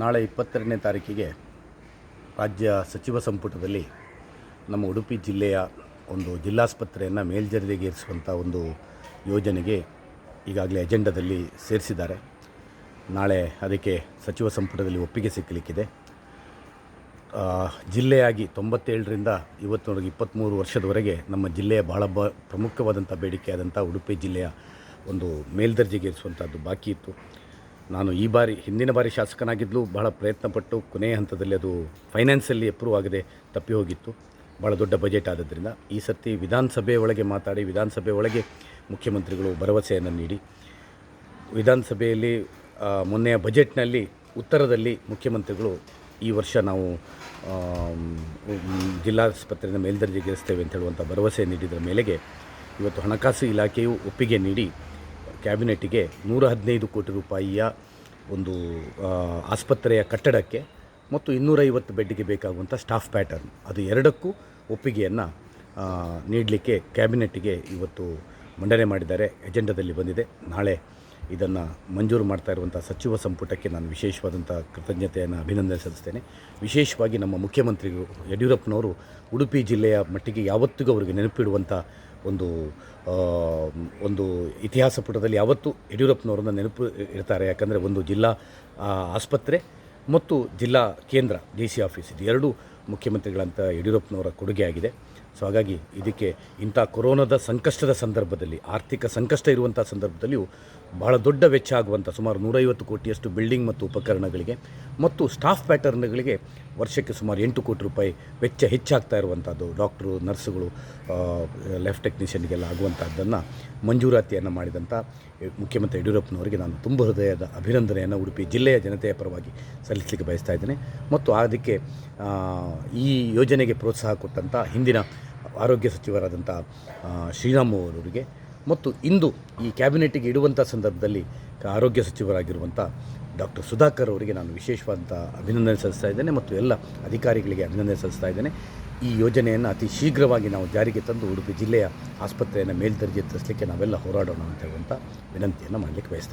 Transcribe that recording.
ನಾಳೆ ಇಪ್ಪತ್ತೆರಡನೇ ತಾರೀಕಿಗೆ ರಾಜ್ಯ ಸಚಿವ ಸಂಪುಟದಲ್ಲಿ ನಮ್ಮ ಉಡುಪಿ ಜಿಲ್ಲೆಯ ಒಂದು ಜಿಲ್ಲಾಸ್ಪತ್ರೆಯನ್ನು ಮೇಲ್ದರ್ಜೆಗೇರಿಸುವಂಥ ಒಂದು ಯೋಜನೆಗೆ ಈಗಾಗಲೇ ಅಜೆಂಡಾದಲ್ಲಿ ಸೇರಿಸಿದ್ದಾರೆ. ನಾಳೆ ಅದಕ್ಕೆ ಸಚಿವ ಸಂಪುಟದಲ್ಲಿ ಒಪ್ಪಿಗೆ ಸಿಕ್ಕಲಿಕ್ಕಿದೆ. ಜಿಲ್ಲೆಯಾಗಿ ತೊಂಬತ್ತೇಳರಿಂದ ಇವತ್ತಿನವರೆಗೆ ಇಪ್ಪತ್ತ್ಮೂರು ವರ್ಷದವರೆಗೆ ನಮ್ಮ ಜಿಲ್ಲೆಯ ಬಹಳ ಬ ಪ್ರಮುಖವಾದಂಥ ಬೇಡಿಕೆಯಾದಂಥ ಉಡುಪಿ ಜಿಲ್ಲೆಯ ಒಂದು ಮೇಲ್ದರ್ಜೆಗೇರಿಸುವಂಥದ್ದು ಬಾಕಿ ಇತ್ತು. ನಾನು ಈ ಬಾರಿ, ಹಿಂದಿನ ಬಾರಿ ಶಾಸಕನಾಗಿದ್ದಲು ಬಹಳ ಪ್ರಯತ್ನಪಟ್ಟು ಕೊನೆಯ ಹಂತದಲ್ಲಿ ಅದು ಫೈನಾನ್ಸಲ್ಲಿ ಅಪ್ರೂವ್ ಆಗದೆ ತಪ್ಪಿ ಹೋಗಿತ್ತು. ಭಾಳ ದೊಡ್ಡ ಬಜೆಟ್ ಆದ್ದರಿಂದ ಈ ಸರ್ತಿ ವಿಧಾನಸಭೆ ಒಳಗೆ ಮಾತಾಡಿ, ವಿಧಾನಸಭೆ ಒಳಗೆ ಮುಖ್ಯಮಂತ್ರಿಗಳು ಭರವಸೆಯನ್ನು ನೀಡಿ, ವಿಧಾನಸಭೆಯಲ್ಲಿ ಮೊನ್ನೆಯ ಬಜೆಟ್ನಲ್ಲಿ ಉತ್ತರದಲ್ಲಿ ಮುಖ್ಯಮಂತ್ರಿಗಳು ಈ ವರ್ಷ ನಾವು ಜಿಲ್ಲಾಸ್ಪತ್ರೆಯನ್ನು ಮೇಲ್ದರ್ಜೆಗೇರಿಸ್ತೇವೆ ಅಂತ ಹೇಳುವಂಥ ಭರವಸೆ ನೀಡಿದ ಮೇಲೆಗೆ ಇವತ್ತು ಹಣಕಾಸು ಇಲಾಖೆಯು ಒಪ್ಪಿಗೆ ನೀಡಿ ಕ್ಯಾಬಿನೆಟ್ಟಿಗೆ ನೂರ ಹದಿನೈದು ಕೋಟಿ ರೂಪಾಯಿಯ ಒಂದು ಆಸ್ಪತ್ರೆಯ ಕಟ್ಟಡಕ್ಕೆ ಮತ್ತು ಇನ್ನೂರೈವತ್ತು ಬೆಡ್ಗೆ ಬೇಕಾಗುವಂಥ ಸ್ಟಾಫ್ ಪ್ಯಾಟರ್ನ್. ಅದು ಎರಡಕ್ಕೂ ಒಪ್ಪಿಗೆಯನ್ನು ನೀಡಲಿಕ್ಕೆ ಕ್ಯಾಬಿನೆಟ್ಟಿಗೆ ಇವತ್ತು ಮಂಡನೆ ಮಾಡಿದ್ದಾರೆ. ಎಜೆಂಡಾದಲ್ಲಿ ಬಂದಿದೆ. ನಾಳೆ ಇದನ್ನು ಮಂಜೂರು ಮಾಡ್ತಾ ಇರುವಂಥ ಸಚಿವ ಸಂಪುಟಕ್ಕೆ ನಾನು ವಿಶೇಷವಾದಂಥ ಕೃತಜ್ಞತೆಯನ್ನು ಅಭಿನಂದನೆ ಸಲ್ಲಿಸ್ತೇನೆ. ವಿಶೇಷವಾಗಿ ನಮ್ಮ ಮುಖ್ಯಮಂತ್ರಿಗಳು ಯಡಿಯೂರಪ್ಪನವರು ಉಡುಪಿ ಜಿಲ್ಲೆಯ ಮಟ್ಟಿಗೆ ಯಾವತ್ತಿಗೂ ಅವರಿಗೆ ನೆನಪಿಡುವಂಥ ಒಂದು ಒಂದು ಇತಿಹಾಸ ಪುಟದಲ್ಲಿ ಯಾವತ್ತೂ ಯಡಿಯೂರಪ್ಪನವ್ರನ್ನ ನೆನಪು ಇರ್ತಾರೆ. ಯಾಕಂದರೆ ಒಂದು ಜಿಲ್ಲಾ ಆಸ್ಪತ್ರೆ ಮತ್ತು ಜಿಲ್ಲಾ ಕೇಂದ್ರ, ಡಿ ಸಿ ಆಫೀಸ್ ಇದು ಎರಡೂ ಮುಖ್ಯಮಂತ್ರಿಗಳಂತ ಯಡಿಯೂರಪ್ಪನವರ ಕೊಡುಗೆ ಆಗಿದೆ. ಸೊ ಹಾಗಾಗಿ ಇದಕ್ಕೆ ಇಂಥ ಕೊರೋನಾದ ಸಂಕಷ್ಟದ ಸಂದರ್ಭದಲ್ಲಿ, ಆರ್ಥಿಕ ಸಂಕಷ್ಟ ಇರುವಂಥ ಸಂದರ್ಭದಲ್ಲಿಯೂ ಬಹಳ ದೊಡ್ಡ ವೆಚ್ಚ ಆಗುವಂಥ ಸುಮಾರು ನೂರೈವತ್ತು ಕೋಟಿಯಷ್ಟು ಬಿಲ್ಡಿಂಗ್ ಮತ್ತು ಉಪಕರಣಗಳಿಗೆ ಮತ್ತು ಸ್ಟಾಫ್ ಪ್ಯಾಟರ್ನ್ಗಳಿಗೆ ವರ್ಷಕ್ಕೆ ಸುಮಾರು ಎಂಟು ಕೋಟಿ ರೂಪಾಯಿ ವೆಚ್ಚ ಹೆಚ್ಚಾಗ್ತಾ ಇರುವಂಥದ್ದು. ಡಾಕ್ಟ್ರು, ನರ್ಸ್ಗಳು ಲೆಫ್ಟ್ ಟೆಕ್ನಿಷಿಯನ್ಗೆಲ್ಲ ಆಗುವಂಥದ್ದನ್ನು ಮಂಜೂರಾತಿಯನ್ನು ಮಾಡಿದಂಥ ಮುಖ್ಯಮಂತ್ರಿ ಯಡಿಯೂರಪ್ಪನವರಿಗೆ ನಾನು ತುಂಬ ಹೃದಯದ ಅಭಿನಂದನೆಯನ್ನು ಉಡುಪಿ ಜಿಲ್ಲೆಯ ಜನತೆಯ ಪರವಾಗಿ ಸಲ್ಲಿಸಲಿಕ್ಕೆ ಬಯಸ್ತಾ ಇದ್ದೇನೆ. ಮತ್ತು ಅದಕ್ಕೆ ಈ ಯೋಜನೆಗೆ ಪ್ರೋತ್ಸಾಹ ಕೊಟ್ಟಂಥ ಹಿಂದಿನ ಆರೋಗ್ಯ ಸಚಿವರಾದಂಥ ಶ್ರೀರಾಮು ಅವರಿಗೆ ಮತ್ತು ಇಂದು ಈ ಕ್ಯಾಬಿನೆಟ್ಟಿಗೆ ಇಡುವಂಥ ಸಂದರ್ಭದಲ್ಲಿ ಆರೋಗ್ಯ ಸಚಿವರಾಗಿರುವಂಥ ಡಾಕ್ಟರ್ ಸುಧಾಕರ್ ಅವರಿಗೆ ನಾನು ವಿಶೇಷವಾದಂಥ ಅಭಿನಂದನೆ ಸಲ್ಲಿಸ್ತಾ ಇದ್ದೇನೆ ಮತ್ತು ಎಲ್ಲ ಅಧಿಕಾರಿಗಳಿಗೆ ಅಭಿನಂದನೆ ಸಲ್ಲಿಸ್ತಾ ಇದ್ದೇನೆ. ಈ ಯೋಜನೆಯನ್ನು ಅತಿ ಶೀಘ್ರವಾಗಿ ನಾವು ಜಾರಿಗೆ ತಂದು ಉಡುಪಿ ಜಿಲ್ಲೆಯ ಆಸ್ಪತ್ರೆಯನ್ನು ಮೇಲ್ದರ್ಜೆ ತರಿಸಲಿಕ್ಕೆ ನಾವೆಲ್ಲ ಹೋರಾಡೋಣ ಅಂತ ಹೇಳುವಂಥ ವಿನಂತಿಯನ್ನು ಮಾಡಲಿಕ್ಕೆ ಬಯಸ್ತಾ